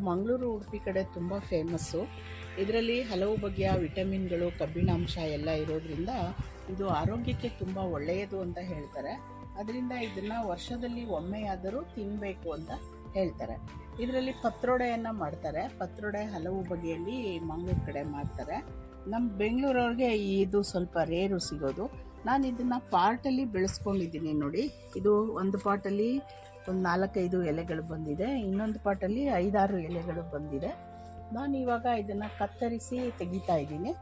ಮಂಗಳೂರು ಉಡುಪಿ ಕಡೆ ತುಂಬ ಫೇಮಸ್ಸು ಇದರಲ್ಲಿ ಹಲವು ಬಗೆಯ ವಿಟಮಿನ್ಗಳು, ಕಬ್ಬಿಣಾಂಶ ಎಲ್ಲ ಇರೋದ್ರಿಂದ ಇದು ಆರೋಗ್ಯಕ್ಕೆ ತುಂಬ ಒಳ್ಳೆಯದು ಅಂತ ಹೇಳ್ತಾರೆ. ಅದರಿಂದ ಇದನ್ನು ವರ್ಷದಲ್ಲಿ ಒಮ್ಮೆಯಾದರೂ ತಿನ್ನಬೇಕು ಅಂತ ಹೇಳ್ತಾರೆ. ಇದರಲ್ಲಿ ಪತ್ರೊಡೆಯನ್ನು ಮಾಡ್ತಾರೆ. ಪತ್ರೊಡೆ ಹಲವು ಬಗೆಯಲ್ಲಿ ಮಂಗಳೂರು ಕಡೆ ಮಾಡ್ತಾರೆ. ನಮ್ಮ ಬೆಂಗಳೂರವ್ರಿಗೆ ಇದು ಸ್ವಲ್ಪ ರೇರು ಸಿಗೋದು. ನಾನು ಇದನ್ನು ಪಾಟಲ್ಲಿ ಬೆಳೆಸ್ಕೊಂಡಿದ್ದೀನಿ ನೋಡಿ. ಇದು ಒಂದು ಪಾಟಲ್ಲಿ ಒಂದು ನಾಲ್ಕೈದು ಎಲೆಗಳು ಬಂದಿದೆ, ಇನ್ನೊಂದು ಪಾಟಲ್ಲಿ ಐದಾರು ಎಲೆಗಳು ಬಂದಿದೆ. ನಾನು ಇವಾಗ ಇದನ್ನು ಕತ್ತರಿಸಿ ತೆಗಿತಾ ಇದ್ದೀನಿ.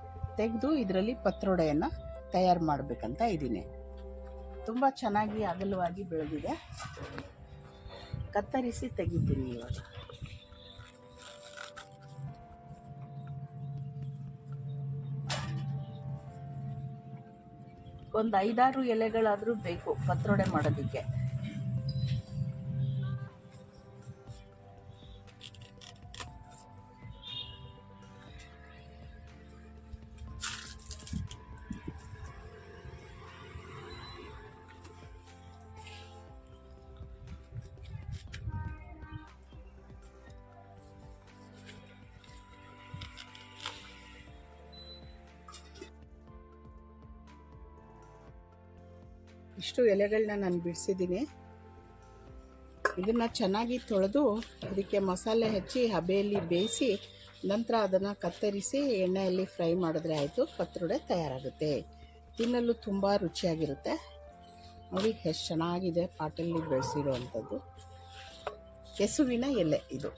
ತೆಗೆದು ಇದರಲ್ಲಿ ಪತ್ರೊಡೆಯನ್ನು ತಯಾರು ಮಾಡಬೇಕಂತ ಇದ್ದೀನಿ. ತುಂಬ ಚೆನ್ನಾಗಿ ಅಗಲವಾಗಿ ಬೆಳೆದಿದೆ. ಕತ್ತರಿಸಿ ತೆಗಿತೀನಿ ಇವಾಗ. ಒಂದು ಐದಾರು ಎಲೆಗಳಾದರೂ ಬೇಕು ಪತ್ರೊಡೆ ಮಾಡೋದಕ್ಕೆ. ಇಷ್ಟು ಎಲೆಗಳನ್ನ ನಾನು ಬಿಡಿಸಿದ್ದೀನಿ ಇದನ್ನು ಚೆನ್ನಾಗಿ ತೊಳೆದು ಅದಕ್ಕೆ ಮಸಾಲೆ ಹಚ್ಚಿ ಹಬೆಯಲ್ಲಿ ಬೇಯಿಸಿ ನಂತರ ಅದನ್ನು ಕತ್ತರಿಸಿ ಎಣ್ಣೆಯಲ್ಲಿ ಫ್ರೈ ಮಾಡಿದ್ರೆ ಆಯಿತು, ಪತ್ರೊಡೆ ತಯಾರಾಗುತ್ತೆ. ತಿನ್ನಲು ತುಂಬ ರುಚಿಯಾಗಿರುತ್ತೆ. ನೋಡಿ ಎಷ್ಟು ಚೆನ್ನಾಗಿದೆ ಪಾಟಲ್ಲಿ ಬೆಳೆಸಿರೋ ಅಂಥದ್ದು ಕೆಸುವಿನ ಎಲೆ ಇದು.